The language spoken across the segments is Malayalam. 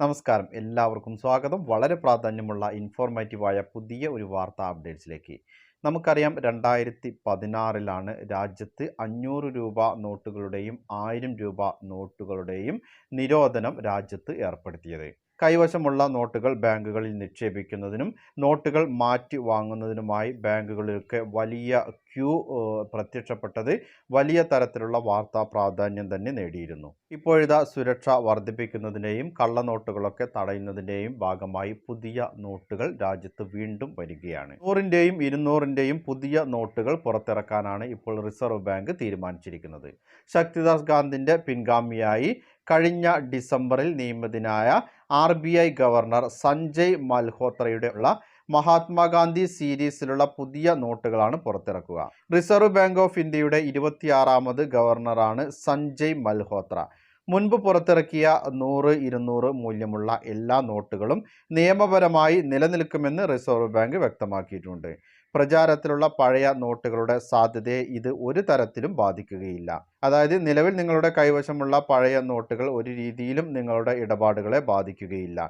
നമസ്കാരം. എല്ലാവർക്കും സ്വാഗതം. വളരെ പ്രാധാന്യമുള്ള ഇൻഫോർമേറ്റീവായ പുതിയ ഒരു വാർത്താ അപ്ഡേറ്റ്സിലേക്ക് നമുക്കറിയാം രണ്ടായിരത്തി പതിനാറിലാണ് രാജ്യത്ത് അഞ്ഞൂറ് രൂപ നോട്ടുകളുടെയും ആയിരം രൂപ നോട്ടുകളുടെയും നിരോധനം രാജ്യത്ത് ഏർപ്പെടുത്തിയത്. കൈവശമുള്ള നോട്ടുകൾ ബാങ്കുകളിൽ നിക്ഷേപിക്കുന്നതിനും നോട്ടുകൾ മാറ്റി വാങ്ങുന്നതിനുമായി ബാങ്കുകളിലൊക്കെ വലിയ ക്യൂ പ്രത്യക്ഷപ്പെട്ടത് വലിയ തരത്തിലുള്ള വാർത്താ പ്രാധാന്യം തന്നെ നേടിയിരുന്നു. ഇപ്പോഴിതാ സുരക്ഷ വർദ്ധിപ്പിക്കുന്നതിന്റെയും കള്ളനോട്ടുകളൊക്കെ തടയുന്നതിന്റെയും ഭാഗമായി പുതിയ നോട്ടുകൾ രാജ്യത്ത് വീണ്ടും വരികയാണ്. നൂറിന്റെയും ഇരുന്നൂറിന്റെയും പുതിയ നോട്ടുകൾ പുറത്തിറക്കാനാണ് ഇപ്പോൾ റിസർവ് ബാങ്ക് തീരുമാനിച്ചിരിക്കുന്നത്. ശക്തിദാസ് ഗാന്ധിന്റെ പിൻഗാമിയായി കഴിഞ്ഞ ഡിസംബറിൽ നിയമിതനായ R B I governor Sanjay മൽഹോത്രയുടെ ഉള്ള മഹാത്മാഗാന്ധി സീരീസിലുള്ള പുതിയ നോട്ടുകളാണ് പുറത്തിറക്കുക. റിസർവ് ബാങ്ക് ഓഫ് ഇന്ത്യയുടെ ഇരുപത്തിയാറാമത് ഗവർണറാണ് സഞ്ജയ് മൽഹോത്ര. മുൻപ് പുറത്തിറക്കിയ നൂറ് ഇരുന്നൂറ് മൂല്യമുള്ള എല്ലാ നോട്ടുകളും നിയമപരമായി നിലനിൽക്കുമെന്ന് റിസർവ് ബാങ്ക് വ്യക്തമാക്കിയിട്ടുണ്ട്. പ്രചാരത്തിലുള്ള പഴയ നോട്ടുകളുടെ സാധ്യതയെ ഇത് ഒരു തരത്തിലും ബാധിക്കുകയില്ല. അതായത് നിലവിൽ നിങ്ങളുടെ കൈവശമുള്ള പഴയ നോട്ടുകൾ ഒരു രീതിയിലും നിങ്ങളുടെ ഇടപാടുകളെ ബാധിക്കുകയില്ല.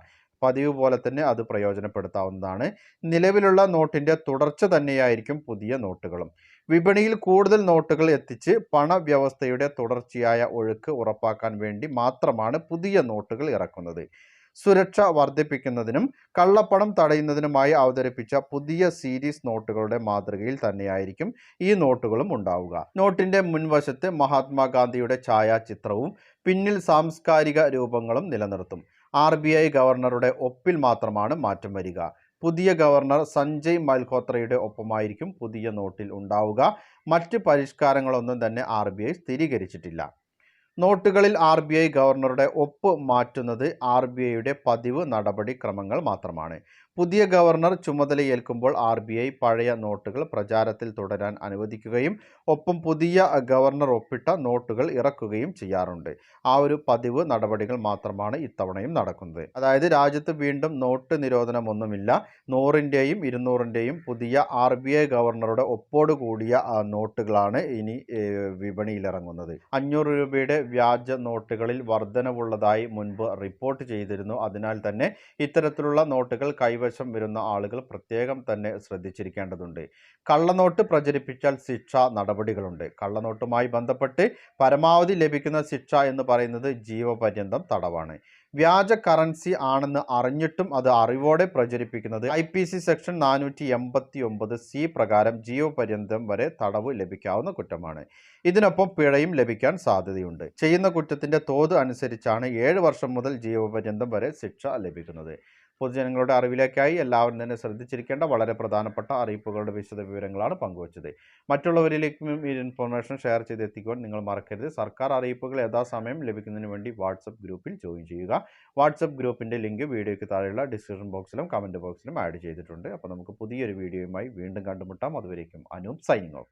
പതിവ് പോലെ തന്നെ അത് പ്രയോജനപ്പെടുത്താവുന്നതാണ്. നിലവിലുള്ള നോട്ടിന്റെ തുടർച്ച തന്നെയായിരിക്കും പുതിയ നോട്ടുകളും. വിപണിയിൽ കൂടുതൽ നോട്ടുകൾ എത്തിച്ച് പണവ്യവസ്ഥയുടെ തുടർച്ചയായ ഒഴുക്ക് ഉറപ്പാക്കാൻ വേണ്ടി മാത്രമാണ് പുതിയ നോട്ടുകൾ ഇറക്കുന്നത്. സുരക്ഷ വർദ്ധിപ്പിക്കുന്നതിനും കള്ളപ്പണം തടയുന്നതിനുമായി അവതരിപ്പിച്ച പുതിയ സീരീസ് നോട്ടുകളുടെ മാതൃകയിൽ തന്നെയായിരിക്കും ഈ നോട്ടുകളും ഉണ്ടാവുക. നോട്ടിന്റെ മുൻവശത്ത് മഹാത്മാഗാന്ധിയുടെ ഛായാചിത്രവും പിന്നിൽ സാംസ്കാരിക രൂപങ്ങളും നിലനിർത്തും. ആർ ഗവർണറുടെ ഒപ്പിൽ മാത്രമാണ് മാറ്റം വരിക. പുതിയ ഗവർണർ സഞ്ജയ് മൽഹോത്രയുടെ ഒപ്പമായിരിക്കും പുതിയ നോട്ടിൽ ഉണ്ടാവുക. മറ്റ് പരിഷ്കാരങ്ങളൊന്നും തന്നെ ആർ ബി ഐ സ്ഥിരീകരിച്ചിട്ടില്ല. നോട്ടുകളിൽ ആർ ബി ഐ ഗവർണറുടെ ഒപ്പ് മാറ്റുന്നത് ആർ ബി ഐയുടെ പതിവ് നടപടിക്രമങ്ങൾ മാത്രമാണ്. പുതിയ ഗവർണർ ചുമതലയേൽക്കുമ്പോൾ ആർ ബി ഐ പഴയ നോട്ടുകൾ പ്രചാരത്തിൽ തുടരാൻ അനുവദിക്കുകയും ഒപ്പം പുതിയ ഗവർണർ ഒപ്പിട്ട നോട്ടുകൾ ഇറക്കുകയും ചെയ്യാറുണ്ട്. ആ ഒരു പതിവ് നടപടികൾ മാത്രമാണ് ഇത്തവണയും നടക്കുന്നത്. അതായത് രാജ്യത്ത് വീണ്ടും നോട്ട് നിരോധനമൊന്നുമില്ല. നൂറിന്റെയും ഇരുന്നൂറിന്റെയും പുതിയ ആർ ബി ഐ ഗവർണറുടെ ഒപ്പോടുകൂടിയ നോട്ടുകളാണ് ഇനി വിപണിയിലിറങ്ങുന്നത്. അഞ്ഞൂറ് രൂപയുടെ വ്യാജ നോട്ടുകളിൽ വർധനവുള്ളതായി മുൻപ് റിപ്പോർട്ട് ചെയ്തിരുന്നു. അതിനാൽ തന്നെ ഇത്തരത്തിലുള്ള നോട്ടുകൾ കൈവശം വരുന്ന ആളുകൾ പ്രത്യേകം തന്നെ ശ്രദ്ധിച്ചിരിക്കേണ്ടതുണ്ട്. കള്ളനോട്ട് പ്രചരിപ്പിച്ചാൽ ശിക്ഷ നടപടികളുണ്ട്. കള്ളനോട്ടുമായി ബന്ധപ്പെട്ട് പരമാവധി ലഭിക്കുന്ന ശിക്ഷ എന്ന് പറയുന്നത് ജീവപര്യന്തം തടവാണ്. വ്യാജ കറൻസി ആണെന്ന് അറിഞ്ഞിട്ടും അത് അറിവോടെ പ്രചരിപ്പിക്കുന്നത്. ഐ പി സി സെക്ഷൻ നാനൂറ്റി എൺപത്തി ഒമ്പത് സി പ്രകാരം ജീവപര്യന്തം വരെ തടവ് ലഭിക്കാവുന്ന കുറ്റമാണ്. ഇതിനൊപ്പം പിഴയും ലഭിക്കാൻ സാധ്യതയുണ്ട്. ചെയ്യുന്ന കുറ്റത്തിന്റെ തോത് അനുസരിച്ചാണ് ഏഴ് വർഷം മുതൽ ജീവപര്യന്തം വരെ ശിക്ഷ ലഭിക്കുന്നത്. പൊതുജനങ്ങളുടെ അറിവിലേക്കായി എല്ലാവരും തന്നെ ശ്രദ്ധിച്ചിരിക്കേണ്ട വളരെ പ്രധാനപ്പെട്ട അറിയിപ്പുകളുടെ വിശദ വിവരങ്ങളാണ് പങ്കുവച്ചത്. മറ്റുള്ളവരിലേക്കും ഈ ഇൻഫർമേഷൻ ഷെയർ ചെയ്തെത്തിക്കുവാൻ നിങ്ങൾ മറക്കരുത്. സർക്കാർ അറിയിപ്പുകൾ യഥാസമയം ലഭിക്കുന്നതിന് വേണ്ടി വാട്സപ്പ് ഗ്രൂപ്പിൽ ജോയിൻ ചെയ്യുക. വാട്സപ്പ് ഗ്രൂപ്പിന്റെ ലിങ്ക് വീഡിയോയ്ക്ക് താഴെയുള്ള ഡിസ്ക്രിപ്ഷൻ ബോക്സിലും കമന്റ് ബോക്സിലും ആഡ് ചെയ്തിട്ടുണ്ട്. അപ്പോൾ നമുക്ക് പുതിയൊരു വീഡിയോയുമായി വീണ്ടും കണ്ടുമുട്ടാം. അതുവരേക്കും അനൂപ് സൈനിങ് ഓഫ്.